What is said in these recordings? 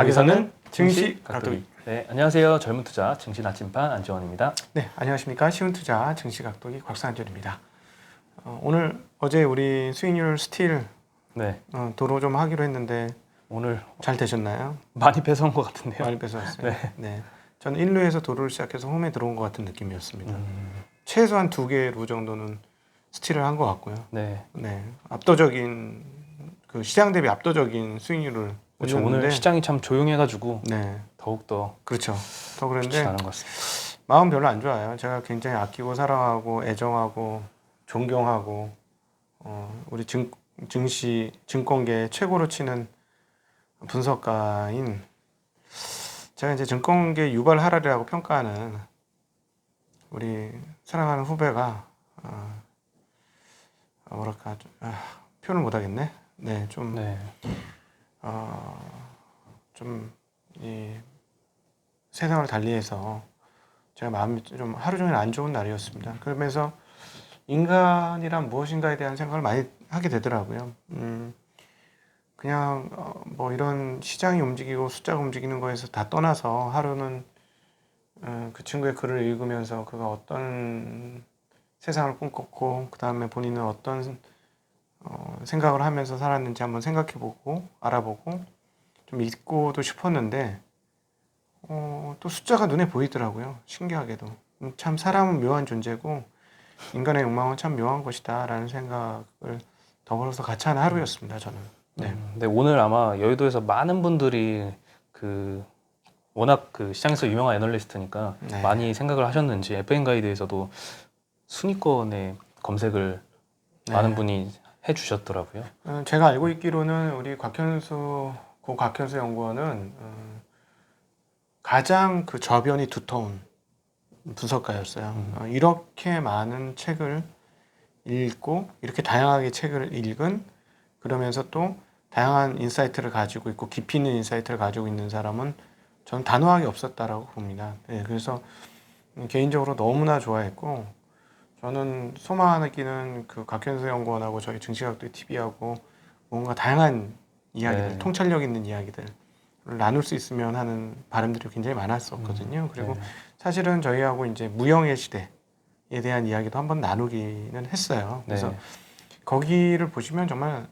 가게사는 증시 증시 각도기. 각도기. 네, 안녕하세요. 젊은 투자 증시 나침반 안지원입니다. 네, 안녕하십니까. 쉬운 투자 증시 각도기 곽상현입니다. 어, 오늘 어제 우리 수익률 스틸 네, 어, 도로 좀 하기로 했는데 오늘 잘 되셨나요? 많이 뺏어온 것 같은데요. 많이 뺏어왔어요. 네. 네. 저는 1루에서 도로를 시작해서 홈에 들어온 것 같은 느낌이었습니다. 음, 최소한 두 개로 정도는 스틸을 한 것 같고요. 네, 네, 압도적인 그 시장 대비 압도적인 수익률을 그렇죠. 오늘 시장이 참 조용해가지고 네, 더욱 더 그렇죠. 더 그런데 않은 것 같습니다. 마음 별로 안 좋아요. 제가 굉장히 아끼고 사랑하고 애정하고 존경하고 어, 우리 증, 증시 증권계 최고로 치는 분석가인 제가 이제 증권계 유발 하라리라고 평가하는 우리 사랑하는 후배가 어, 아, 뭐랄까 좀, 아, 표현을 못하겠네. 네, 좀 네, 어, 좀, 이, 세상을 달리해서 제가 마음이 좀 하루 종일 안 좋은 날이었습니다. 그러면서 인간이란 무엇인가에 대한 생각을 많이 하게 되더라고요. 음, 그냥, 어, 뭐 이런 시장이 움직이고 숫자가 움직이는 거에서 다 떠나서 하루는 어, 그 친구의 글을 읽으면서 그가 어떤 세상을 꿈꿨고, 그 다음에 본인은 어떤 어, 생각을 하면서 살았는지 한번 생각해보고 알아보고 좀 잊고도 싶었는데 어, 또 숫자가 눈에 보이더라고요. 신기하게도 음, 참 사람은 묘한 존재고 인간의 욕망은 참 묘한 것이다라는 생각을 더불어서 같이 하는 하루였습니다. 저는. 네. 음, 네, 오늘 아마 여의도에서 많은 분들이 그 워낙 그 시장에서 유명한 애널리스트니까 네. 많이 생각을 하셨는지 FM 가이드에서도 순위권에 검색을 네. 많은 분이 해주셨더라고요. 어, 제가 알고 있기로는 우리 곽현수 고 곽현수 연구원은 어, 가장 그 저변이 두터운 분석가였어요. 음. 어, 이렇게 많은 책을 읽고 이렇게 다양하게 책을 읽은 그러면서 또 다양한 인사이트를 가지고 있고 깊이 있는 인사이트를 가지고 있는 사람은 저는 단호하게 없었다라고 봅니다. 네, 그래서 음, 개인적으로 너무나 좋아했고 저는 소망하기는 그 곽현수 연구원하고 저희 증시각도 TV하고 뭔가 다양한 이야기들, 네. 통찰력 있는 이야기들을 나눌 수 있으면 하는 바람들이 굉장히 많았었거든요. 그리고 네. 사실은 저희하고 이제 무형의 시대에 대한 이야기도 한번 나누기는 했어요. 그래서 네. 거기를 보시면 정말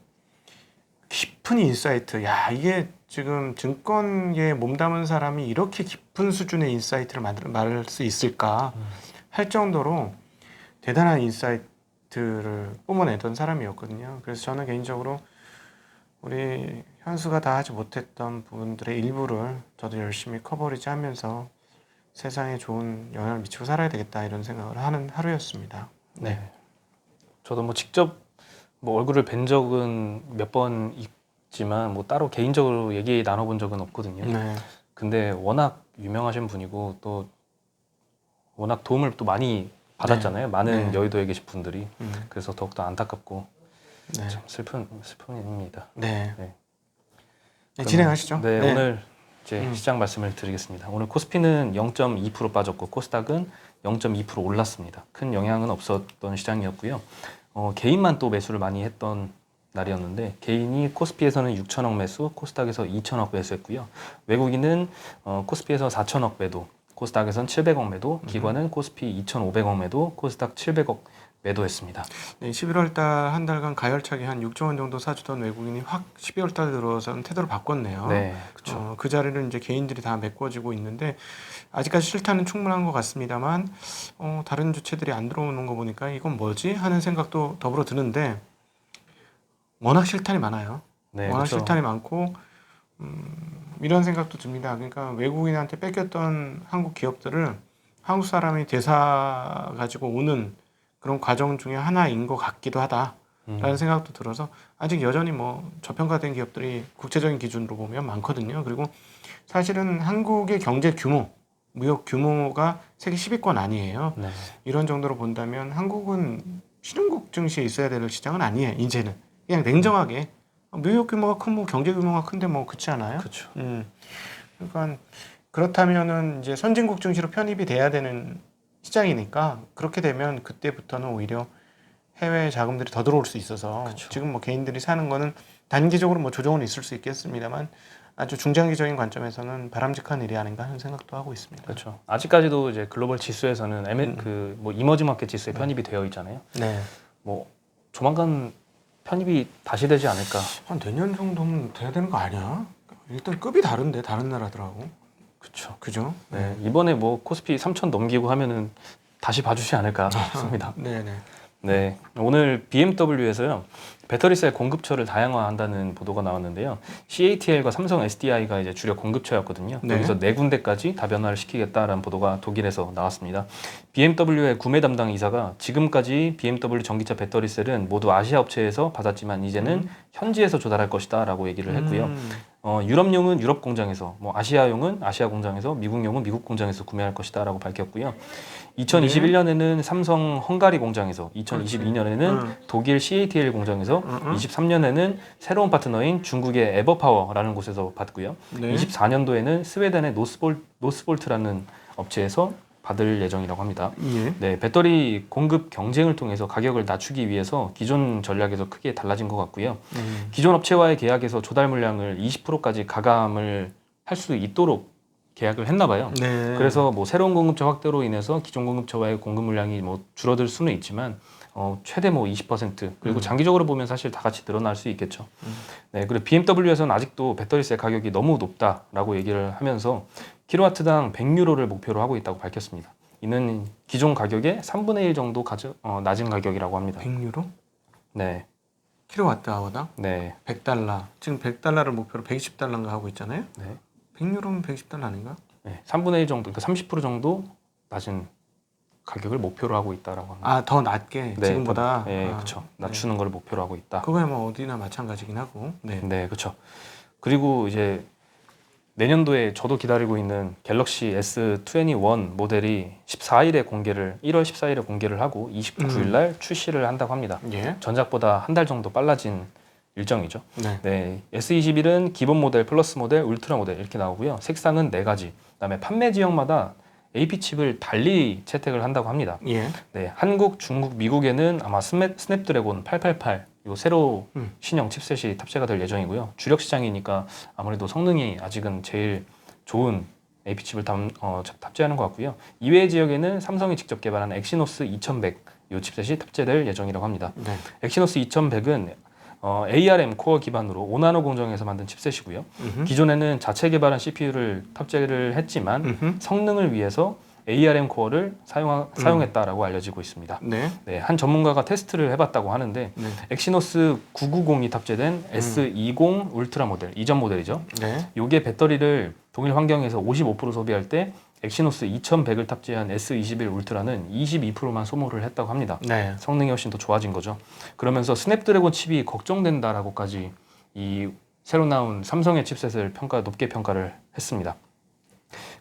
깊은 인사이트. 야, 이게 지금 증권계에 몸담은 사람이 이렇게 깊은 수준의 인사이트를 만들 말할 수 있을까 음. 할 정도로 대단한 인사이트를 뿜어내던 사람이었거든요. 그래서 저는 개인적으로 우리 현수가 다 하지 못했던 부분들의 일부를 저도 열심히 커버리지 하면서 세상에 좋은 영향을 미치고 살아야 되겠다 이런 생각을 하는 하루였습니다. 네. 저도 뭐 직접 뭐 얼굴을 뵌 적은 몇 번 있지만 뭐 따로 개인적으로 얘기 나눠본 적은 없거든요. 네. 근데 워낙 유명하신 분이고 또 워낙 도움을 또 많이 받았잖아요. 많은 네. 여의도에 계신 분들이. 음, 그래서 더욱더 안타깝고 네. 참 슬픈 슬픈 일입니다. 네. 네. 네, 진행하시죠. 네, 오늘 이제 음. 시장 말씀을 드리겠습니다. 오늘 코스피는 0.2% 빠졌고 코스닥은 0.2% 올랐습니다. 큰 영향은 없었던 시장이었고요. 어, 개인만 또 매수를 많이 했던 날이었는데 개인이 코스피에서는 6천억 매수, 코스닥에서 2천억 매수했고요. 외국인은 어, 코스피에서 4천억 매도, 코스닥에선 700억 매도, 기관은 코스피 2,500억 매도, 코스닥 700억 매도했습니다. 네, 11월 달 한 달간 가열차게 한 6조 원 정도 사주던 외국인이 확 12월 달 들어서는 태도를 바꿨네요. 네, 그렇죠. 어, 그 자리를 이제 개인들이 다 메꿔지고 있는데 아직까지 실타는 충분한 것 같습니다만 어, 다른 주체들이 안 들어오는 거 보니까 이건 뭐지 하는 생각도 더불어 드는데 워낙 실탄이 많아요. 네, 워낙 그렇죠. 실탄이 많고 음, 이런 생각도 듭니다. 그러니까 외국인한테 뺏겼던 한국 기업들을 한국 사람이 대사 가지고 오는 그런 과정 중에 하나인 것 같기도 하다라는 음, 생각도 들어서 아직 여전히 뭐 저평가된 기업들이 국제적인 기준으로 보면 많거든요. 그리고 사실은 한국의 경제 규모, 무역 규모가 세계 10위권 아니에요. 네, 이런 정도로 본다면 한국은 신흥국 증시에 있어야 될 시장은 아니에요. 이제는 그냥 냉정하게 무역 규모가 큰뭐 경제 규모가 큰데 뭐 그렇지 않아요? 그렇죠. 음. 그러니까 그렇다면은 이제 선진국 증시로 편입이 돼야 되는 시장이니까 그렇게 되면 그때부터는 오히려 해외 자금들이 더 들어올 수 있어서 그쵸. 지금 뭐 개인들이 사는 거는 단기적으로 뭐 조정은 있을 수 있겠습니다만 아주 중장기적인 관점에서는 바람직한 일이 아닌가 하는 생각도 하고 있습니다. 그렇죠. 아직까지도 이제 글로벌 지수에서는 M 음. 그뭐 이머징 마켓 지수에 편입이 되어 있잖아요. 네. 뭐 조만간 편입이 다시 되지 않을까. 한 내년 정도면 돼야 되는 거 아니야? 일단 급이 다른데 다른 나라들하고. 그렇죠. 그죠? 네, 이번에 뭐 코스피 3천 넘기고 하면은 다시 봐주지 않을까 싶습니다. 네, 네. 네, 오늘 BMW에서요 배터리셀 공급처를 다양화한다는 보도가 나왔는데요. CATL과 삼성 SDI가 이제 주력 공급처였거든요. 네. 여기서 네 군데까지 다변화를 시키겠다라는 보도가 독일에서 나왔습니다. BMW의 구매 담당 이사가 지금까지 BMW 전기차 배터리셀은 모두 아시아 업체에서 받았지만 이제는 현지에서 조달할 것이다라고 얘기를 했고요. 음. 어, 유럽용은 유럽 공장에서, 뭐 아시아용은 아시아 공장에서, 미국용은 미국 공장에서 구매할 것이다라고 밝혔고요. 2021년에는 삼성 헝가리 공장에서, 2022년에는 음. 독일 CATL 공장에서, 음, 음. 23년에는 새로운 파트너인 중국의 에버파워라는 곳에서 받고요. 네. 24년도에는 스웨덴의 노스볼, 노스볼트라는 업체에서 받을 예정이라고 합니다. 예. 네, 배터리 공급 경쟁을 통해서 가격을 낮추기 위해서 기존 전략에서 크게 달라진 것 같고요. 음. 기존 업체와의 계약에서 조달 물량을 20%까지 가감을 할 수 있도록 계약을 했나 봐요. 네. 그래서 뭐 새로운 공급처 확대로 인해서 기존 공급처와의 공급 물량이 뭐 줄어들 수는 있지만 어, 최대 뭐 20% 그리고 음. 장기적으로 보면 사실 다 같이 늘어날 수 있겠죠. 음. 네, 그리고 BMW에서는 아직도 배터리세 가격이 너무 높다라고 얘기를 하면서 킬로와트당 100유로를 목표로 하고 있다고 밝혔습니다. 이는 기존 가격의 3분의 1 정도 가져, 어, 낮은 가격이라고 합니다. 100유로? 네, 킬로와트 아워당 네, 100달러. 지금 100달러를 목표로 120달러인가 하고 있잖아요. 네. 100유로면 110달러 아닌가? 네, 3분의 1 정도, 그러니까 30% 정도 낮은 가격을 목표로 하고 있다라고 합니다. 아, 더 낮게 네, 지금보다. 더, 네, 아, 그렇죠. 낮추는 걸 목표로 하고 있다. 그거야 뭐 어디나 마찬가지긴 하고. 네. 네, 그렇죠. 그리고 이제 내년도에 저도 기다리고 있는 갤럭시 S21 모델이 14일에 공개를 1월 14일에 공개를 하고 29일 날 출시를 한다고 합니다. 예. 전작보다 한 달 정도 빨라진 일정이죠. 네. 네, S21은 기본 모델, 플러스 모델, 울트라 모델 이렇게 나오고요. 색상은 네 가지. 그다음에 판매 지역마다 AP 칩을 달리 채택을 한다고 합니다. 예. 네, 한국, 중국, 미국에는 아마 스냅, 스냅드래곤 888 이거 새로 음. 신형 칩셋이 탑재가 될 예정이고요. 주력 시장이니까 아무래도 성능이 아직은 제일 좋은 AP 칩을 담, 어, 탑재하는 것 같고요. 이외의 지역에는 삼성이 직접 개발한 엑시노스 2100이 칩셋이 탑재될 예정이라고 합니다. 네. 엑시노스 2100은 어, ARM 코어 기반으로 5나노 공정에서 만든 칩셋이고요. 음흠. 기존에는 자체 개발한 CPU를 탑재를 했지만 음흠. 성능을 위해서 ARM 코어를 사용, 사용했다라고 알려지고 있습니다. 네. 네, 한 전문가가 테스트를 해봤다고 하는데 네. 엑시노스 990이 탑재된 S20 울트라 모델 이전 모델이죠. 네. 요게 배터리를 동일 환경에서 55% 소비할 때 엑시노스 2100을 탑재한 S21 울트라는 22%만 소모를 했다고 합니다. 네. 성능이 훨씬 더 좋아진 거죠. 그러면서 스냅드래곤 칩이 걱정된다라고까지 이 새로 나온 삼성의 칩셋을 평가 높게 평가를 했습니다.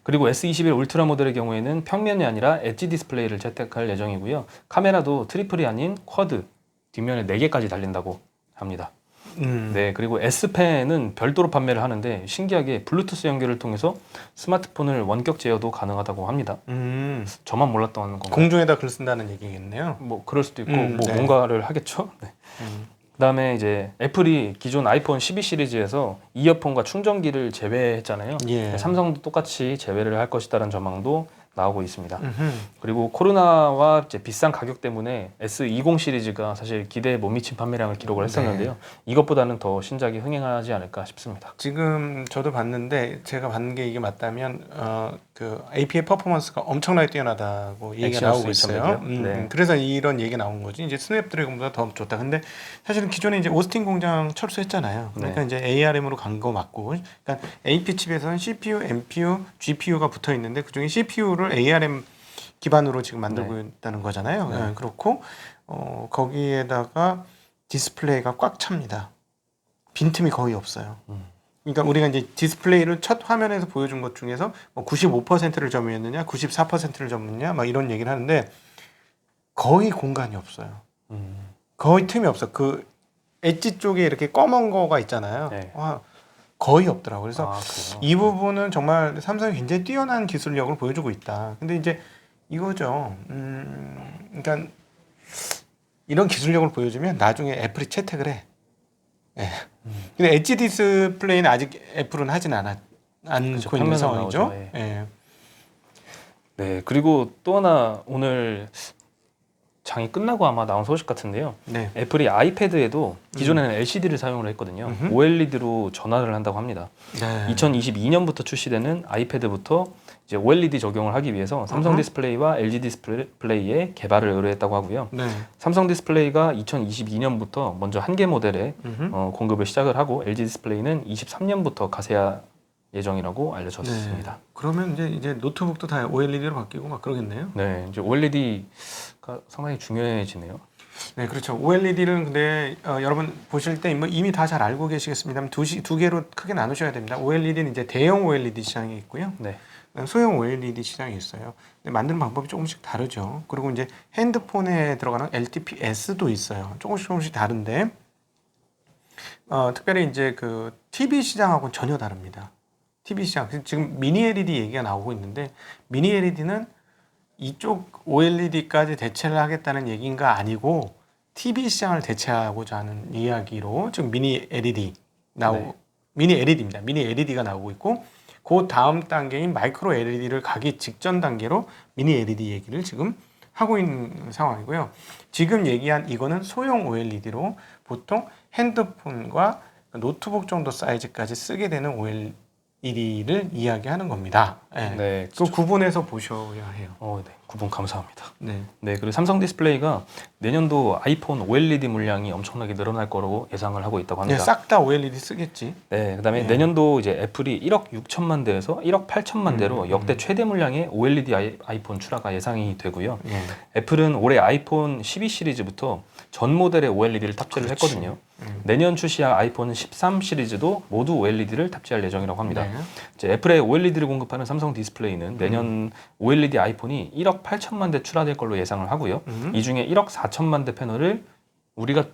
그리고 S21 울트라 모델의 경우에는 평면이 아니라 엣지 디스플레이를 채택할 예정이고요. 카메라도 트리플이 아닌 쿼드 뒷면에 4개까지 달린다고 합니다. 음. 네, 그리고 S펜은 별도로 판매를 하는데 신기하게 블루투스 연결을 통해서 스마트폰을 원격 제어도 가능하다고 합니다. 음. 저만 몰랐던 건가요? 공중에다 글 쓴다는 얘기겠네요. 뭐 그럴 수도 있고 음, 뭐 네. 뭔가를 하겠죠. 네. 음. 그다음에 이제 애플이 기존 아이폰 12 시리즈에서 이어폰과 충전기를 제외했잖아요. 예. 삼성도 똑같이 제외를 할 것이다라는 전망도 나오고 있습니다. 음흠. 그리고 코로나와 이제 비싼 가격 때문에 S20 시리즈가 사실 기대에 못 미친 판매량을 기록을 했었는데요. 이것보다는 더 신작이 흥행하지 않을까 싶습니다. 지금 저도 봤는데 제가 봤는 게 이게 맞다면 어, 그 AP의 퍼포먼스가 엄청나게 뛰어나다고 얘기가 나오고 있어요. 2100 이요? 음, 네. 음, 그래서 이런 얘기가 나온 거지. 이제 스냅드래곤보다 더 좋다. 근데 사실은 기존에 이제 오스틴 공장 철수했잖아요. 그러니까 네. 이제 ARM으로 간 거 맞고, 그러니까 AP 칩에서는 CPU, NPU, GPU가 붙어 있는데 그 중에 CPU를 ARM 기반으로 지금 만들고 있다는 거잖아요. 네. 네, 그렇고 어, 거기에다가 디스플레이가 꽉 찹니다. 빈틈이 거의 없어요. 음. 그러니까 우리가 이제 디스플레이를 첫 화면에서 보여준 것 중에서 뭐 95%를 점유했느냐, 94%를 점유했느냐, 막 이런 얘기를 하는데 거의 공간이 없어요. 음, 거의 틈이 없어. 그 엣지 쪽에 이렇게 검은 거가 있잖아요. 네. 와, 거의 없더라고. 그래서 아? 이 부분은 정말 삼성이 굉장히 뛰어난 기술력을 보여주고 있다. 근데 이제 이거죠. 음, 그러니까 이런 기술력을 보여주면 나중에 애플이 채택을 해. 예. 근데 엣지 디스플레이는 아직 애플은 하진 않았 않고 그쵸, 있는 상황이죠. 나오죠, 예. 예. 네, 그리고 또 하나 오늘 장이 끝나고 아마 나온 소식 같은데요. 네. 애플이 아이패드에도 기존에는 LCD를 사용을 했거든요. 음흠. OLED로 전환을 한다고 합니다. 네. 2022년부터 출시되는 아이패드부터 이제 OLED 적용을 하기 위해서 삼성. 디스플레이와 LG 디스플레이의 개발을 의뢰했다고 하고요. 네. 삼성 디스플레이가 2022년부터 먼저 한 개 모델에 음흠. 어, 공급을 시작을 하고 LG 디스플레이는 23년부터 가세할 예정이라고 알려졌습니다. 네. 그러면 이제 이제 노트북도 다 OLED로 바뀌고 막 그러겠네요. 네, 이제 OLED가 상당히 중요해지네요. 네, 그렇죠. OLED는 근데 어, 여러분 보실 때뭐 이미 다 잘 알고 계시겠습니다만 두, 시, 두 개로 크게 나누셔야 됩니다. OLED는 이제 대형 OLED 시장이 있고요. 네, 소형 OLED 시장이 있어요. 만드는 방법이 조금씩 다르죠. 그리고 이제 핸드폰에 들어가는 LTPS도 있어요. 조금씩 조금씩 다른데 어, 특별히 이제 그 TV 시장하고는 전혀 다릅니다. TV 시장 지금 미니 LED 얘기가 나오고 있는데 미니 LED는 이쪽 OLED까지 대체를 하겠다는 얘기인가 아니고 TV 시장을 대체하고자 하는 이야기로 지금 미니 LED 나오 네. 미니 LED입니다. 미니 LED가 나오고 있고 그 다음 단계인 마이크로 LED를 가기 직전 단계로 미니 LED 얘기를 지금 하고 있는 상황이고요. 지금 얘기한 이거는 소형 OLED로 보통 핸드폰과 노트북 정도 사이즈까지 쓰게 되는 OLED 를 이야기하는 겁니다. 네. 네, 그 구분해서 보셔야 해요. 어, 네, 구분 감사합니다. 네. 네, 그리고 삼성 디스플레이가 내년도 아이폰 OLED 물량이 엄청나게 늘어날 거라고 예상을 하고 있다고 네, 합니다. 싹다 OLED 쓰겠지. 네, 그다음에 네. 내년도 이제 애플이 1억 6천만 대에서 1억 8천만 대로 음, 역대 최대 물량의 OLED 아이, 아이 폰 출하가 예상이 되고요. 예. 애플은 올해 아이폰 12 시리즈부터 전 모델에 OLED를 탑재를 그렇지. 했거든요. 음. 내년 출시할 아이폰 13 시리즈도 모두 OLED를 탑재할 예정이라고 합니다. 네. 이제 애플의 OLED를 공급하는 삼성 디스플레이는 내년 OLED 아이폰이 1억 8천만 대 출하될 걸로 예상을 하고요. 음. 이 중에 1억 4천만 대 패널을 우리가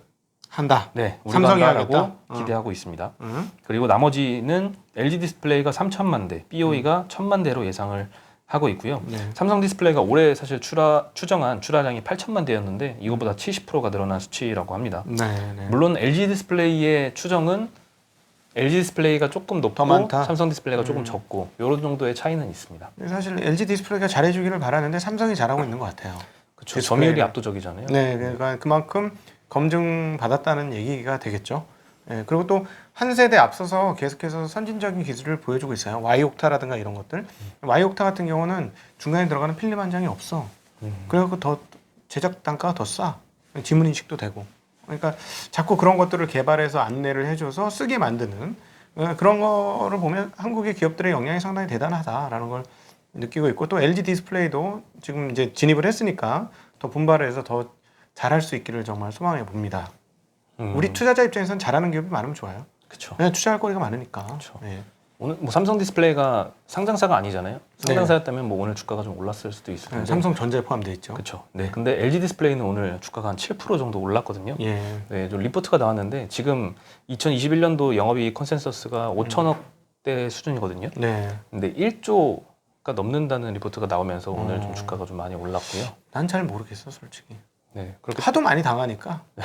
한다. 네, 우리가 삼성이 한다라고 하겠다? 어. 기대하고 있습니다. 음. 그리고 나머지는 LG 디스플레이가 3천만 대, BOE가 1천만 대로 예상을 하고 있고요. 네. 삼성 디스플레이가 올해 사실 출하 추정한 출하량이 8천만 대였는데 이거보다 70%가 늘어난 수치라고 합니다. 네. 네. 물론 LG 디스플레이의 추정은 LG 디스플레이가 조금 높고 더 많다. 삼성 디스플레이가 조금 음. 적고 이런 정도의 차이는 있습니다. 사실 LG 디스플레이가 잘해주기를 바라는데 삼성이 잘하고 있는 것 같아요. 그렇죠. 점유율이 압도적이잖아요. 네, 그러니까 그만큼 검증 받았다는 얘기가 되겠죠. 예, 그리고 또 한 세대 앞서서 계속해서 선진적인 기술을 보여주고 있어요. Y옥타라든가 이런 것들. Y옥타 같은 경우는 중간에 들어가는 필름 한 장이 없어. 음. 그래갖고 더 제작 단가가 더 싸. 지문 인식도 되고. 그러니까 자꾸 그런 것들을 개발해서 안내를 해줘서 쓰게 만드는 어, 그런 거를 보면 한국의 기업들의 역량이 상당히 대단하다라는 걸 느끼고 있고 또 LG 디스플레이도 지금 이제 진입을 했으니까 더 분발을 해서 더 잘할 수 있기를 정말 소망해 봅니다. 음. 우리 투자자 입장에선 잘하는 기업이 많으면 좋아요. 그렇죠. 투자할 거리가 많으니까. 그쵸. 예. 오늘 뭐 삼성 디스플레이가 상장사가 아니잖아요. 상장사였다면 뭐 오늘 주가가 좀 올랐을 수도 있을 텐데. 네, 삼성전자에 포함되어 있죠. 그렇죠. 네. 근데 LG 디스플레이는 오늘 주가가 한 7% 정도 올랐거든요. 예. 네, 좀 리포트가 나왔는데 지금 2021년도 영업이익 컨센서스가 5천억 대 수준이거든요. 네. 근데 1조가 넘는다는 리포트가 나오면서 오늘 어. 좀 주가가 좀 많이 올랐고요. 난 잘 모르겠어, 솔직히. 네, 그렇게 하도 많이 당하니까.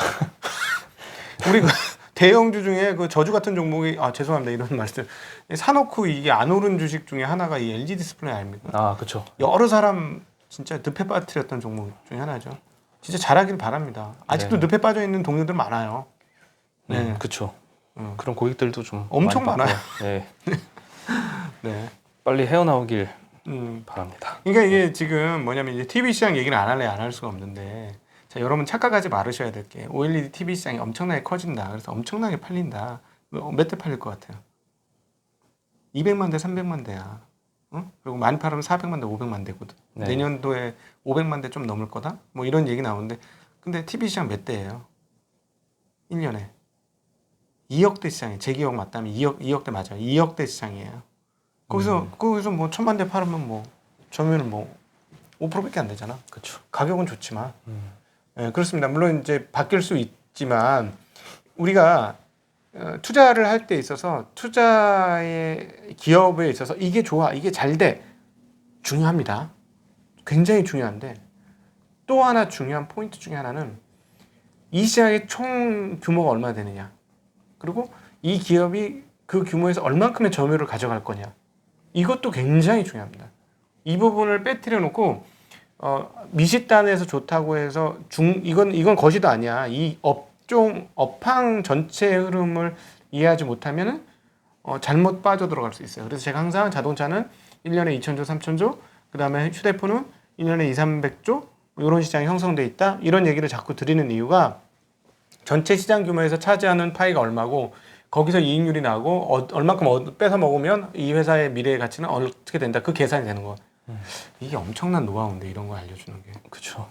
우리 그 대형주 중에 그 저주 같은 종목이 아 죄송합니다 이런 말씀 사놓고 이게 안 오른 주식 중에 하나가 이 LG 디스플레이 아닙니까? 아, 그렇죠. 여러 사람 진짜 늪에 빠뜨렸던 종목 중에 하나죠. 진짜 잘하길 바랍니다. 아직도 네. 늪에 빠져 있는 동료들 많아요. 네. 음, 그렇죠. 음. 그런 고객들도 좀 엄청 많아요. 네, 네. 빨리 헤어나오길 음. 바랍니다. 그러니까 이게 지금 뭐냐면 이제 TV 시장 얘기를 안 할래 안 할 수가 없는데 자 여러분 착각하지 말으셔야 될 게 OLED TV 시장이 엄청나게 커진다. 그래서 엄청나게 팔린다. 몇 대 팔릴 것 같아요? 200만 대, 300만 대야. 어? 그리고 많이 팔으면 400만 대, 500만 대거든. 네. 내년도에 500만 대 좀 넘을 거다. 뭐 이런 얘기 나오는데 근데 TV 시장 몇 대예요? 1년에 2억 대 시장이에요. 제 기억 맞다면 2억 2억 대 맞아요. 2억 대 시장이에요. 거기서 거기서 뭐 천만 대 팔으면 뭐 점유율 뭐 5%밖에 안 되잖아. 그렇죠. 가격은 좋지만 음. 예, 그렇습니다. 물론 이제 바뀔 수 있지만 우리가 어, 투자를 할 때 있어서 투자의 기업에 있어서 이게 좋아, 이게 잘 돼 중요합니다. 굉장히 중요한데 또 하나 중요한 포인트 중에 하나는 이 시장의 총 규모가 얼마 되느냐. 그리고 이 기업이 그 규모에서 얼만큼의 점유율을 가져갈 거냐. 이것도 굉장히 중요합니다. 이 부분을 빼뜨려 놓고 어, 미식단에서 좋다고 해서 중 이건 이건 거시도 아니야. 이 업종 업황 전체 흐름을 이해하지 못하면은 어, 잘못 빠져 들어갈 수 있어요. 그래서 제가 항상 자동차는 1년에 2천조, 3천조, 그다음에 휴대폰은 1년에 2, 300조 이런 시장이 형성돼 있다. 이런 얘기를 자꾸 드리는 이유가 전체 시장 규모에서 차지하는 파이가 얼마고 거기서 이익률이 나고 어, 얼마큼 어, 뺏어 먹으면 이 회사의 미래의 가치는 어떻게 된다. 그 계산이 되는 거. 이게 엄청난 노하우인데 이런 거 알려주는 게 그렇죠.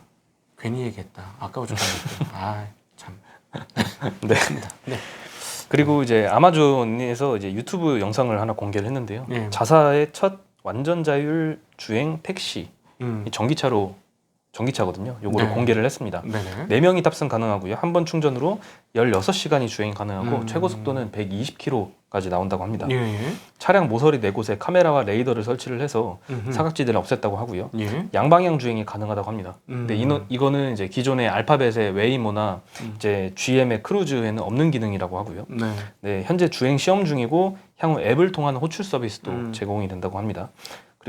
괜히 얘기했다. 아까워 죽겠네. 아 참. 네. 그리고 이제 아마존에서 이제 유튜브 영상을 하나 공개를 했는데요. 네. 자사의 첫 완전 자율 주행 택시 음. 이 전기차로 전기차거든요. 요거를 네. 공개를 했습니다. 네네. 네명이 탑승 가능하고요. 한 번 충전으로 16시간이 주행 가능하고 음. 최고 속도는 120km까지 나온다고 합니다. 예. 예. 차량 모서리 네 곳에 카메라와 레이더를 설치를 해서 음흠. 사각지대를 없앴다고 하고요. 예. 양방향 주행이 가능하다고 합니다. 음. 근데 이노, 이거는 이제 기존의 알파벳의 웨이모나 음. 이제 GM의 크루즈에는 없는 기능이라고 하고요. 네. 네, 현재 주행 시험 중이고 향후 앱을 통한 호출 서비스도 음. 제공이 된다고 합니다.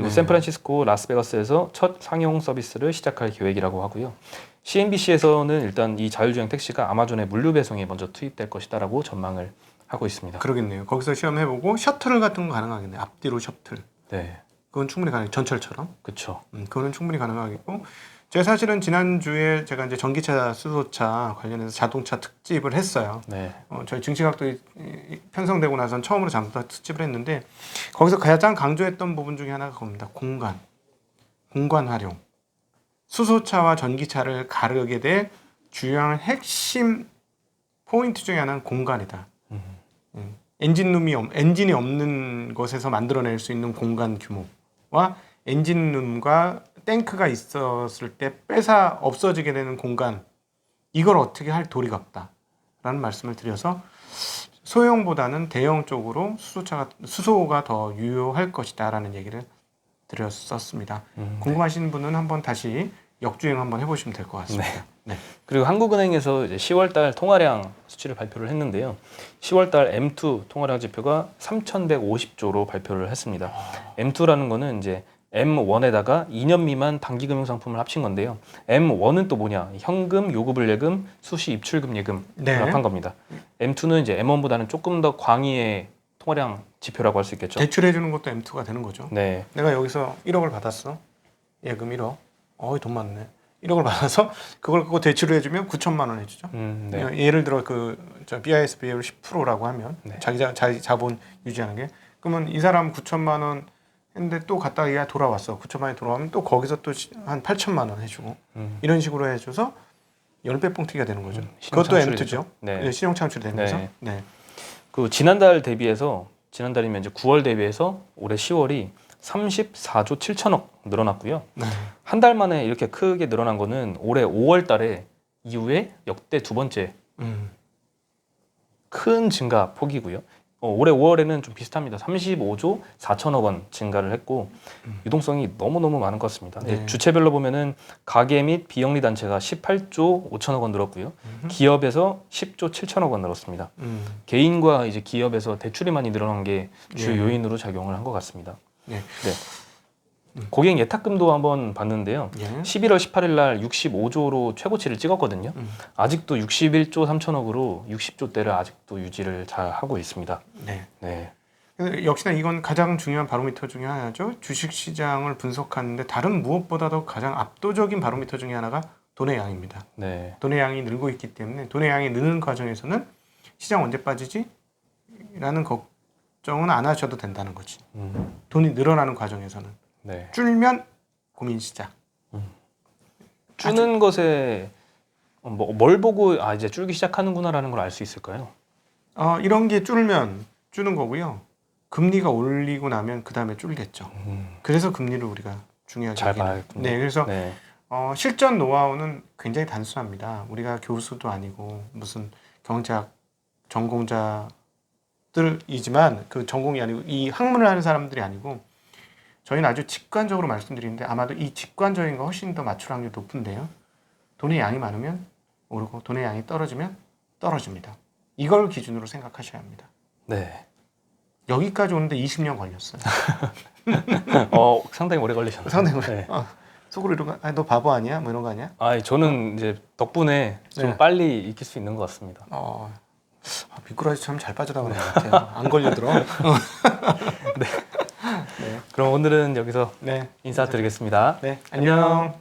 그리고 네. 샌프란시스코, 라스베가스에서 첫 상용 서비스를 시작할 계획이라고 하고요. CNBC에서는 일단 이 자율주행 택시가 아마존의 물류 배송에 먼저 투입될 것이다라고 전망을 하고 있습니다. 그러겠네요. 거기서 시험해보고 셔틀 같은 거 가능하겠네. 앞뒤로 셔틀. 네, 그건 충분히 가능. 전철처럼. 그렇죠. 음, 그거는 충분히 가능하겠고. 제가 사실은 지난주에 제가 이제 전기차, 수소차 관련해서 자동차 특집을 했어요. 네, 어, 저희 증시각도 편성되고 나선 처음으로 자동차 특집을 했는데 거기서 가장 강조했던 부분 중에 하나가 그겁니다. 공간, 공간 활용. 수소차와 전기차를 가르게 될 주요한 핵심 포인트 중에 하나는 공간이다. 음. 음, 엔진룸이 없, 엔진이 없는 것에서 만들어낼 수 있는 공간 규모와 엔진룸과 탱크가 있었을 때 뺏어 없어지게 되는 공간 이걸 어떻게 할 도리가 없다라는 말씀을 드려서 소형보다는 대형 쪽으로 수소차가 수소가 더 유효할 것이다라는 얘기를 드렸었습니다. 음. 궁금하신 분은 한번 다시 역주행 한번 해보시면 될 것 같습니다. 네. 그리고 한국은행에서 이제 10월달 통화량 수치를 발표를 했는데요. 10월달 M2 통화량 지표가 3,150조로 발표를 했습니다. M2라는 거는 이제 M1에다가 2년 미만 단기 금융 상품을 합친 건데요. M1은 또 뭐냐? 현금, 요구불 예금, 수시 입출금 예금을 네. 합한 겁니다. M2는 이제 M1보다는 조금 더 광의의 통화량 지표라고 할 수 있겠죠. 대출해 주는 것도 M2가 되는 거죠. 네, 내가 여기서 1억을 받았어. 예금 1억. 어이 돈 많네. 1억을 받아서 그걸 그거 대출을 해주면 9천만 원 해주죠. 음, 네, 예를 들어 그저 BIS 비율 10%라고 하면 네. 자기 자, 자기 자본 유지하는 게 그러면 이 사람 9천만 원 했는데 또 갔다가 얘가 돌아왔어. 9천만 원이 돌아오면 또 거기서 또 한 8천만 원 해주고 음, 이런 식으로 해줘서 열배 뽕튀기가 되는 거죠. 음, 그것도 M2죠. 되죠. 네. 신용 창출이 되는 네. 거죠. 네. 그 지난달 대비해서 지난달이면 이제 9월 대비해서 올해 10월이 34조 7천억 늘어났고요. 네. 한달 만에 이렇게 크게 늘어난 거는 올해 5월 달에 이후에 역대 두 번째 음. 큰 증가 폭이고요. 어, 올해 5월에는 좀 비슷합니다. 35조 4천억 원 증가를 했고 음. 유동성이 너무너무 많은 것 같습니다. 네. 주체별로 보면은 가계 및 비영리 단체가 18조 5천억 원 늘었고요. 음흠. 기업에서 10조 7천억 원 늘었습니다. 음. 개인과 이제 기업에서 대출이 많이 늘어난 게주 예. 요인으로 작용을 한 것 같습니다. 네. 네. 고객 예탁금도 한번 봤는데요. 예. 11월 18일 날 65조로 최고치를 찍었거든요. 음. 아직도 61조 3천억으로 60조대를 아직도 유지를 잘 하고 있습니다. 네. 네. 그래서 역시나 이건 가장 중요한 바로미터 중에 하나죠. 주식 시장을 분석하는데 다른 무엇보다도 가장 압도적인 바로미터 중에 하나가 돈의 양입니다. 네. 돈의 양이 늘고 있기 때문에 돈의 양이 느는 과정에서는 시장 언제 빠지지? 라는 걱정은 안 하셔도 된다는 거지. 음, 돈이 늘어나는 과정에서는 네. 줄면 고민 시작. 주는 것에 어, 뭐, 뭘 보고 아 이제 줄기 시작하는구나라는 걸 알 수 있을까요? 어, 이런 게 줄면 주는 거고요. 금리가 올리고 나면 그 다음에 줄겠죠. 음, 그래서 금리를 우리가 중요하게 잘. 봐야겠군요. 네, 그래서 네. 어, 실전 노하우는 굉장히 단순합니다. 우리가 교수도 아니고 무슨 경제학 전공자들이지만 그 전공이 아니고 이 학문을 하는 사람들이 아니고 저희는 아주 직관적으로 말씀드리는데 아마도 이 직관적인 거 훨씬 더 맞출 확률이 높은데요. 돈의 양이 많으면 오르고 돈의 양이 떨어지면 떨어집니다. 이걸 기준으로 생각하셔야 합니다. 네. 여기까지 오는데 20년 걸렸어요. 어, 상당히 오래 걸리셨네요. 상당히 오래. 네. 어, 속으로 이런 거, 아, 너 바보 아니야? 뭐 이런 거 아니야? 아, 저는 이제 덕분에 좀 네. 빨리 익힐 수 있는 것 같습니다. 어, 아, 미꾸라지처럼 잘 빠져나가는 것 같아요. 안 걸려들어. 그럼 오늘은 여기서 네, 인사드리겠습니다. 네, 안녕.